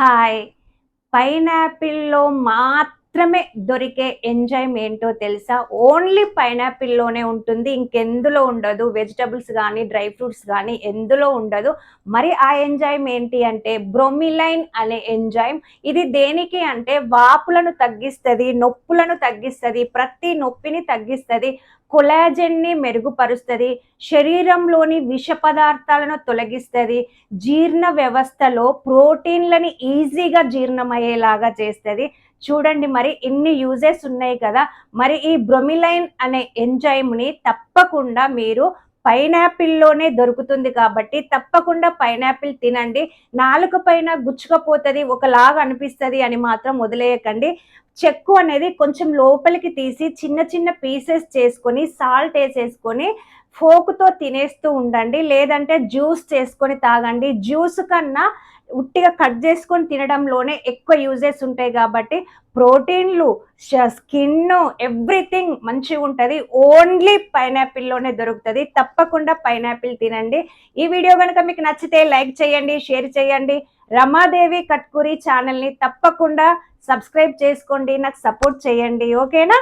Hi పైనాపిల్లో మాత్రమే దొరికే enzyme ఏంటో తెలుసా? ఓన్లీ పైనాపిల్లోనే ఉంటుంది. ఇంకెందులో ఉండదు? వెజిటబుల్స్ కానీ డ్రై ఫ్రూట్స్ కానీ ఎందులో ఉండదు? మరి ఆ ఎంజైమ్ ఏంటి అంటే బ్రోమిలైన్ అనే ఎంజైమ్. ఇది దేనికి అంటే వాపులను తగ్గిస్తుంది నొప్పులను తగ్గిస్తుంది ప్రతి నొప్పిని తగ్గిస్తుంది కొలాజెన్ని మెరుగుపరుస్తుంది శరీరంలోని విష పదార్థాలను తొలగిస్తుంది జీర్ణ వ్యవస్థలో ప్రోటీన్లని ఈజీగా జీర్ణమయ్యేలాగా చేస్తుంది. చూడండి మరి ఇన్ని యూజెస్ ఉన్నాయి కదా మరి ఈ బ్రొమిలైన్ అనే ఎంజైమ్ని తప్పకుండా మీరు పైనాపిల్లోనే దొరుకుతుంది కాబట్టి తప్పకుండా పైనాపిల్ తినండి. నాలుక పైన గుచ్చుకపోతుంది ఒకలాగా అనిపిస్తుంది అని మాత్రం వదిలేయకండి. చెక్కు అనేది కొంచెం లోపలికి తీసి చిన్న చిన్న పీసెస్ చేసుకొని సాల్ట్ వేసేసుకొని ఫోకుతో తినేస్తూ ఉండండి. లేదంటే జ్యూస్ చేసుకొని తాగండి. జ్యూస్ కన్నా ఉట్టిగా కట్ చేసుకొని తినడంలోనే ఎక్కువ యూజెస్ ఉంటాయి కాబట్టి ప్రోటీన్లు స్కిన్ ఎవ్రీథింగ్ మంచిగా ఉంటుంది. ఓన్లీ పైనాపిల్లోనే దొరుకుతుంది. తప్పకుండా పైనాపిల్ తినండి. ఈ వీడియో కనుక మీకు నచ్చితే లైక్ చేయండి షేర్ చేయండి. రమాదేవి కట్కూరి ఛానల్ని తప్పకుండా సబ్స్క్రైబ్ చేసుకోండి. నాకు సపోర్ట్ చేయండి. ఓకేనా?